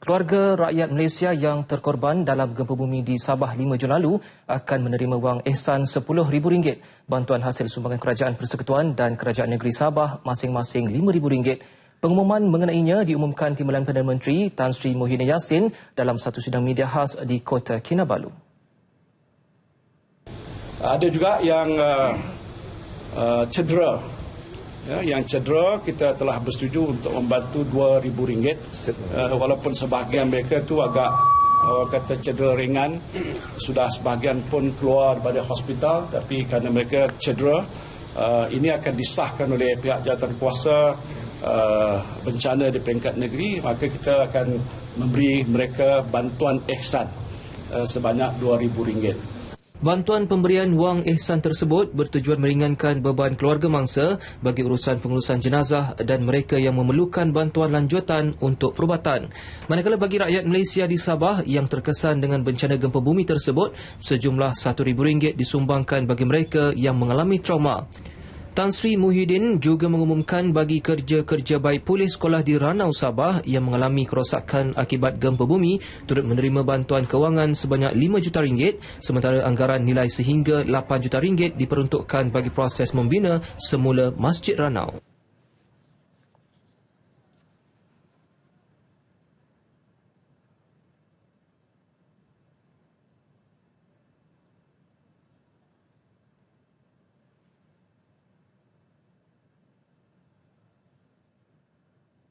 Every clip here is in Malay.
Keluarga rakyat Malaysia yang terkorban dalam gempa bumi di Sabah 5 Jun lalu akan menerima wang ihsan RM10,000 bantuan hasil sumbangan Kerajaan Persekutuan dan Kerajaan Negeri Sabah masing-masing RM5,000. Pengumuman mengenainya diumumkan Timbalan Perdana Menteri Tan Sri Muhyiddin Yassin dalam satu sidang media khas di Kota Kinabalu. Ada juga yang uh, uh, cedera ya, yang cedera kita telah bersetuju untuk membantu RM2,000 uh, walaupun sebahagian mereka itu agak uh, kata cedera ringan sudah sebahagian pun keluar daripada hospital tapi kerana mereka cedera uh, ini akan disahkan oleh pihak jawatan kuasa uh, bencana di peringkat negeri. Maka kita akan memberi mereka bantuan ihsan uh, sebanyak RM2,000 Bantuan pemberian wang ihsan tersebut bertujuan meringankan beban keluarga mangsa bagi urusan pengurusan jenazah dan mereka yang memerlukan bantuan lanjutan untuk perubatan. Manakala bagi rakyat Malaysia di Sabah yang terkesan dengan bencana gempa bumi tersebut, sejumlah RM1,000 disumbangkan bagi mereka yang mengalami trauma. Tan Sri Muhyiddin juga mengumumkan bagi kerja-kerja baik polis sekolah di Ranau Sabah yang mengalami kerosakan akibat gempa bumi turut menerima bantuan kewangan sebanyak 5 juta ringgit sementara anggaran nilai sehingga 8 juta ringgit diperuntukkan bagi proses membina semula Masjid Ranau.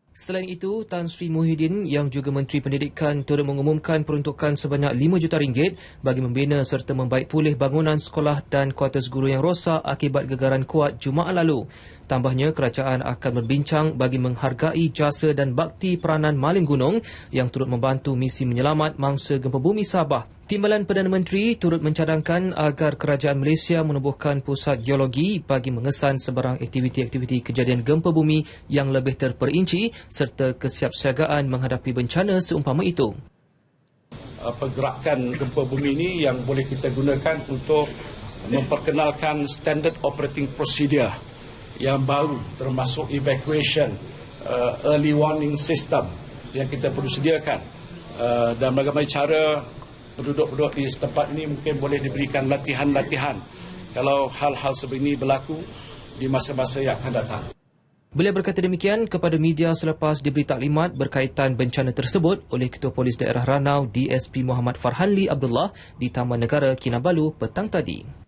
Selain itu, Tan Sri Muhyiddin yang juga Menteri Pendidikan turut mengumumkan peruntukan sebanyak 5 juta ringgit bagi membina serta membaik pulih bangunan sekolah dan kuartus guru yang rosak akibat gegaran kuat Jumaat lalu. Tambahnya, kerajaan akan berbincang bagi menghargai jasa dan bakti peranan Malim Gunung yang turut membantu misi menyelamat mangsa gempa bumi Sabah. Timbalan Perdana Menteri turut mencadangkan agar kerajaan Malaysia menubuhkan pusat geologi bagi mengesan sebarang aktiviti-aktiviti kejadian gempa bumi yang lebih terperinci serta kesiapsiagaan menghadapi bencana seumpama itu. Pergerakan gempa bumi ini yang boleh kita gunakan untuk memperkenalkan standard operating procedure yang baru termasuk evacuation uh, early warning system yang kita perlu sediakan uh, dan bagaimana cara penduduk-penduduk di tempat ini mungkin boleh diberikan latihan-latihan kalau hal-hal seperti ini berlaku di masa-masa yang akan datang. Beliau berkata demikian kepada media selepas diberi taklimat berkaitan bencana tersebut oleh Ketua Polis Daerah Ranau DSP Muhammad Farhanli Abdullah di Taman Negara Kinabalu petang tadi.